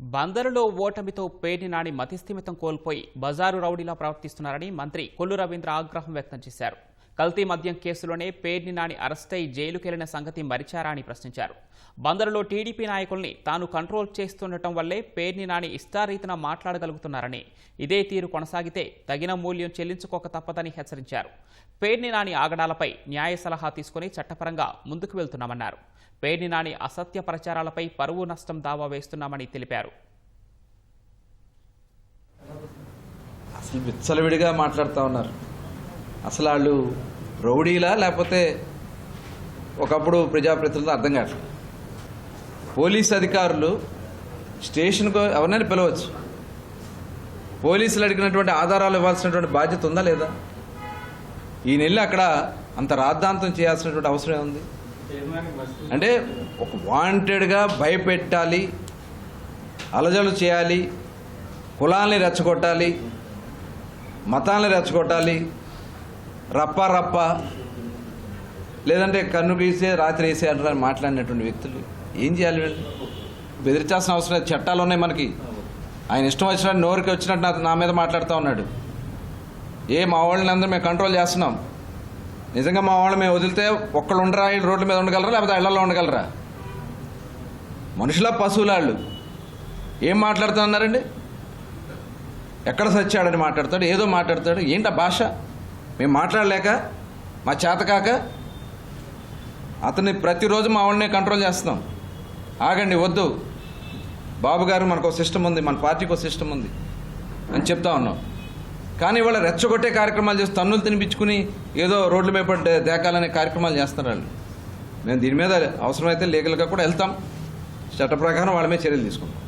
బందరులో ఓటమితో పేర్ని నాని మతిస్థిమితం కోల్పోయి బజారు రౌడీలా ప్రవర్తిస్తున్నారని మంత్రి కొల్లు రవీంద్ర ఆగ్రహం వ్యక్తం చేశారు. కల్తీ మద్యం కేసులోనే పేర్ని నాని అరెస్టై జైలుకెళ్ళిన సంగతి మరిచారా అని ప్రశ్నించారు. బందరులో టీడీపీ నాయకుల్ని తాను కంట్రోల్ చేస్తుండటం వల్లే పేర్ని నాని ఇష్టారీతిన మాట్లాడగలుగుతున్నారని ఇదే తీరు కొనసాగితే తగిన మూల్యం చెల్లించుకోక తప్పదని హెచ్చరించారు. పేర్ని నాని ఆగడాలపై న్యాయ సలహా తీసుకుని చట్టపరంగా ముందుకు వెళ్తున్నామన్నారు. పేర్ని నాని అసత్య ప్రచారాలపై పరువు నష్టం దావా వేస్తున్నామని తెలిపారు. అసలు విచ్చలవిడిగా మాట్లాడుతూ ఉన్నారు. అసలు వాళ్ళు రౌడీలా లేకపోతే ఒకప్పుడు ప్రజాప్రతినిధులు అర్థం కావట్లేదు పోలీస్ అధికారులు స్టేషన్కు ఎవరినైనా పిలవచ్చు. పోలీసులు అడిగినటువంటి ఆధారాలు ఇవ్వాల్సినటువంటి బాధ్యత ఉందా లేదా? ఈయన వెళ్ళి అక్కడ అంత రాద్ధాంతం చేయాల్సినటువంటి అవసరం ఉంది అంటే ఒక వాంటెడ్గా భయపెట్టాలి అలజలు చేయాలి కులాల్ని రెచ్చగొట్టాలి మతాల్ని రెచ్చగొట్టాలి రప్ప రప్ప. లేదంటే కన్ను గీసే రాత్రి వేసే అంటారని మాట్లాడినటువంటి వ్యక్తులు. ఏం చేయాలి వీళ్ళు? బెదిరించాల్సిన అవసరం లేదు. చట్టాలు ఉన్నాయి మనకి. ఆయన ఇష్టం వచ్చినట్టు నోరుకి వచ్చినట్టు నా- నా మీద మాట్లాడుతూ ఉన్నాడు. ఏ మా వాళ్ళని అందరూ మేము కంట్రోల్ చేస్తున్నాం. నిజంగా మా వాళ్ళు మేము వదిలితే ఒక్కళ్ళు ఉండరా? రోడ్ల మీద ఉండగలరా? లేకపోతే ఇళ్ళలో ఉండగలరా? మనుషుల పశువులాళ్ళు ఏం మాట్లాడుతూ ఉన్నారండి ఎక్కడ సచ్చాడని మాట్లాడతాడు? ఏదో మాట్లాడతాడు? ఏంటి భాష? మేము మాట్లాడలేక మా చేతకాక అతన్ని ప్రతిరోజు మా వాడినే కంట్రోల్ చేస్తున్నాం. ఆగండి వద్దు. బాబు గారు మనకు ఒక సిస్టమ్ ఉంది మన పార్టీకి ఒక సిస్టమ్ ఉంది అని చెప్తా ఉన్నాం. కానీ ఇవాళ రెచ్చగొట్టే కార్యక్రమాలు చేసి తన్నులు తినిపించుకుని ఏదో రోడ్ల మీద పడ్డ దేకాలనే కార్యక్రమాలు చేస్తున్నారు వాళ్ళు. మేము దీని మీద అవసరమైతే లీగల్గా కూడా వెళ్తాం. చట్ట ప్రకారం వాళ్ళ మీద చర్యలు తీసుకుంటాం.